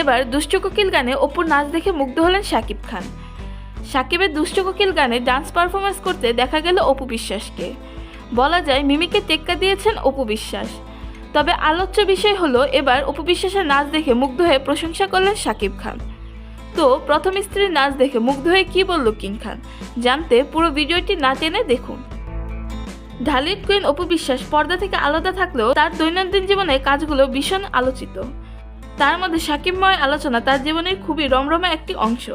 এবার দুষ্ট কোকিল গানে অপুর নাচ দেখে মুগ্ধ হলেন শাকিব খান। শাকিবের দুষ্ট কোকিল গানে ডান্স পারফরমেন্স করতে দেখা গেল অপু বিশ্বাসকে। বলা যায়, মিমিকে টেক্কা দিয়েছেন অপু বিশ্বাস। তবে আলোচ্য বিষয় হলো, এবার অপু বিশ্বাসের নাচ দেখে মুগ্ধ হয়ে প্রশংসা করলেন শাকিব খান। তো, প্রথম স্ত্রীর নাচ দেখে মুগ্ধ হয়ে কী বলল কিং খান? জানতে পুরো ভিডিওটি না টেনে দেখুন। ঢালিউড কুইন অপু বিশ্বাস পর্দা থেকে আলাদা থাকলেও তার দৈনন্দিন জীবনে কাজগুলো ভীষণ আলোচিত। তার মধ্যে সাকিবময় আলোচনা তার জীবনের খুবই রমরমা একটি অংশ।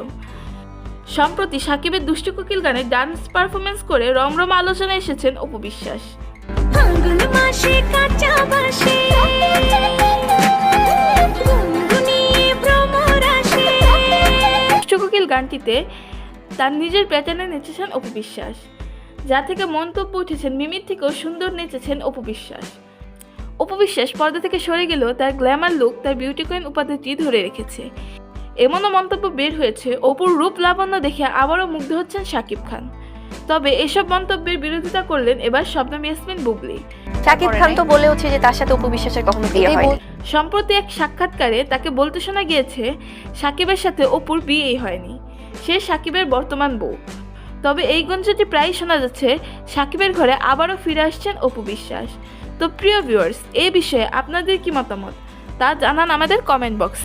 সম্প্রতি সাকিবের দুষ্টু কোকিল গানে ডান্স পারফরমেন্স করে রমরমা আলোচনায় এসেছেন অপু বিশ্বাস। দুষ্টু কোকিল গানটিতে তার নিজের প্যাটার্নে নেচেছেন অপু বিশ্বাস। যা থেকে মন্তব্য উঠেছেন মিমির থেকেও সুন্দর নেচেছেন অপু বিশ্বাস। অপু বিশ্বাস পর্দা থেকে সরে গেলেও তার গ্ল্যামার লুক তার বিউটি কুইন উপাধিটি ধরে রেখেছে। এমনও মন্তব্য বের হয়েছে অপুর রূপ লাবণ্য দেখে আবারও মুগ্ধ হচ্ছেন শাকিব খান। তবে এসব মন্তব্যের বিরোধিতা করলেন এবার শবনম ইয়াসমিন বুবলি। শাকিব খান তো বলেওছে যে তার সাথে অপু বিশ্বাসের কখনো বিয়ে হয়নি। সম্প্রতি এক সাক্ষাৎকারে তাকে বলতে শোনা গিয়েছে সাকিবের সাথে অপুর বিয়েই হয়নি। সে সাকিবের বর্তমান বউ। তবে এই গুঞ্জটি প্রায় শোনা যাচ্ছে, সাকিবের ঘরে আবারও ফিরে আসছেন অপু বিশ্বাস। তো প্রিয় ভিউয়ার্স এ বিষয়ে আপনাদের কি মতামত? তা জানান আমাদের কমেন্ট বক্স